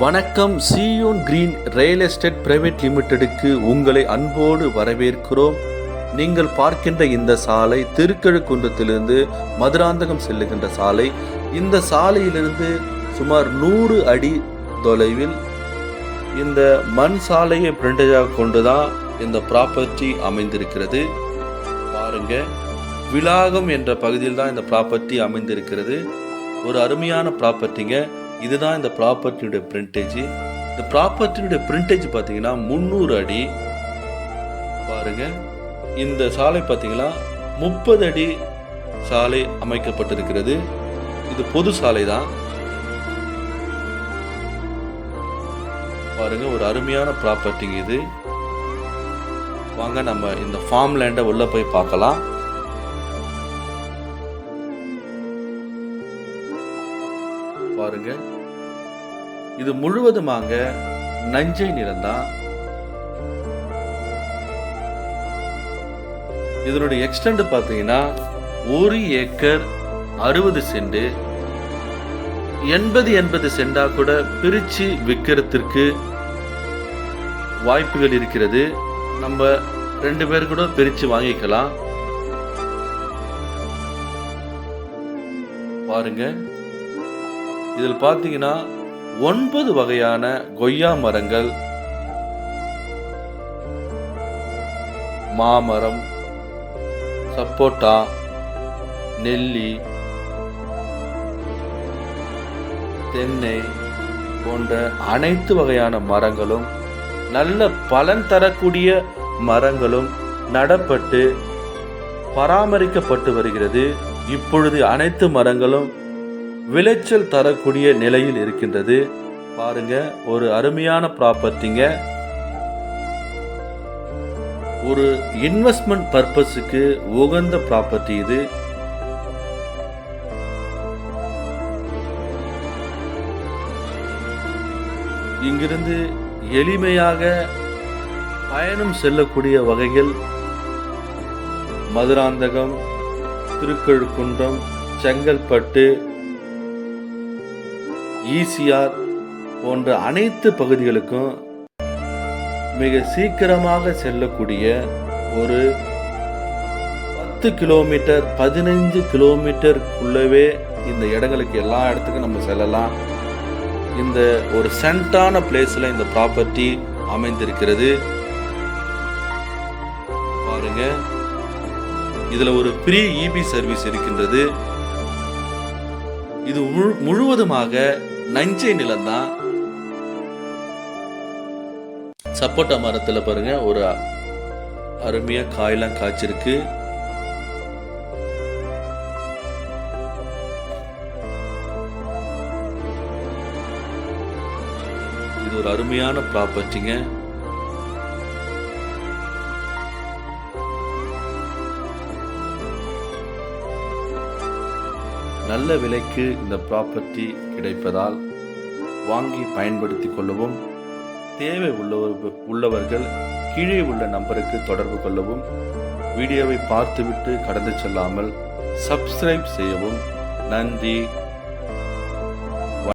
வணக்கம் Zion green real estate private லிமிடெடுக்கு உங்களை அன்போடு வரவேற்கிறோம். நீங்கள் பார்க்கின்ற இந்த சாலை திருக்கழுக்குன்றத்திலிருந்து மதுராந்தகம் செல்லுகின்ற சாலை. இந்த சாலையிலிருந்து சுமார் நூறு அடி தொலைவில் இந்த மண் சாலையை பிரிண்டேஜாக கொண்டு தான் இந்த ப்ராப்பர்ட்டி அமைந்திருக்கிறது. பாருங்க விலாகம் என்ற பகுதியில் தான் இந்த ப்ராப்பர்ட்டி அமைந்திருக்கிறது. ஒரு அருமையான ப்ராப்பர்ட்டிங்க இதுதான் இந்த ப்ராப்பர்ட்டியுடைய பிரிண்டேஜ் இந்த ப்ராப்பர்ட்டியுடைய பிரிண்டேஜ் பார்த்தீங்கன்னா முந்நூறு அடி. பாருங்க. இந்த சாலை பார்த்தீங்கன்னா முப்பது அடி சாலை அமைக்கப்பட்டிருக்கிறது. இது பொது சாலை தான் பாருங்க ஒரு அருமையான ப்ராப்பர்ட்டிங்க இது. வாங்க நம்ம இந்த ஃபார்ம் லேண்டை உள்ளே போய் பார்க்கலாம். பாருங்க. இது முழுவதுமாக நஞ்சை நிலம்தான் இதனுடைய எக்ஸ்டெண்ட் பார்த்தீங்கன்னா ஒரு ஏக்கர் அறுபது சென்ட். எண்பது எண்பது சென்டா கூட பிரிச்சு விற்கிறதுக்கு வாய்ப்புகள் இருக்கிறது. நம்ம ரெண்டு பேர் கூட பிரிச்சு வாங்கிக்கலாம். பாருங்க. இதில் பார்த்தீங்கன்னா ஒன்பது வகையான கொய்யா மரங்கள். மாமரம் சப்போட்டா நெல்லி தென்னை போன்ற அனைத்து வகையான மரங்களும் நல்ல பலன் தரக்கூடிய மரங்களும் நடப்பட்டு பராமரிக்கப்பட்டு வருகிறது. இப்பொழுது அனைத்து மரங்களும் விளைச்சல் தரக்கூடிய நிலையில் இருக்கின்றது. பாருங்க ஒரு அருமையான ப்ராப்பர்ட்டிங்க ஒரு இன்வெஸ்ட்மெண்ட் பர்பஸுக்கு உகந்த ப்ராப்பர்ட்டி இது. இங்கிருந்து எளிமையாக பயணம் செல்லக்கூடிய வகையில் மதுராந்தகம் திருக்கழுக்குன்றம் செங்கல்பட்டு ஈசிஆர் போன்ற அனைத்து பகுதிகளுக்கும் மிக சீக்கிரமாக செல்லக்கூடிய ஒரு பத்து கிலோமீட்டர் பதினைஞ்சு கிலோமீட்டருக்குள்ளவே இந்த இடங்களுக்கு எல்லா இடத்துக்கும் நம்ம செல்லலாம். இந்த ஒரு சென்டான பிளேஸில் இந்த ப்ராப்பர்ட்டி அமைந்திருக்கிறது. பாருங்க. இதில் ஒரு ஃப்ரீ இபி சர்வீஸ் இருக்கின்றது. இது முழு- முழுவதுமாக நஞ்சை நிலம்தான் சப்போட்டா மரத்துல பாருங்க ஒரு அருமையா காயெல்லாம் காய்ச்சிருக்கு. இது ஒரு அருமையான ப்ராப்பர்ட்டிங்க நல்ல விலைக்கு இந்த ப்ராப்பர்ட்டி கிடைப்பதால் வாங்கி பயன்படுத்திக் கொள்ளவும் தேவை உள்ளவர் உள்ளவர்கள் கீழே உள்ள நம்பருக்கு தொடர்பு கொள்ளவும் வீடியோவை பார்த்துவிட்டு கடந்து செல்லாமல் சப்ஸ்கிரைப் செய்யவும் நன்றி.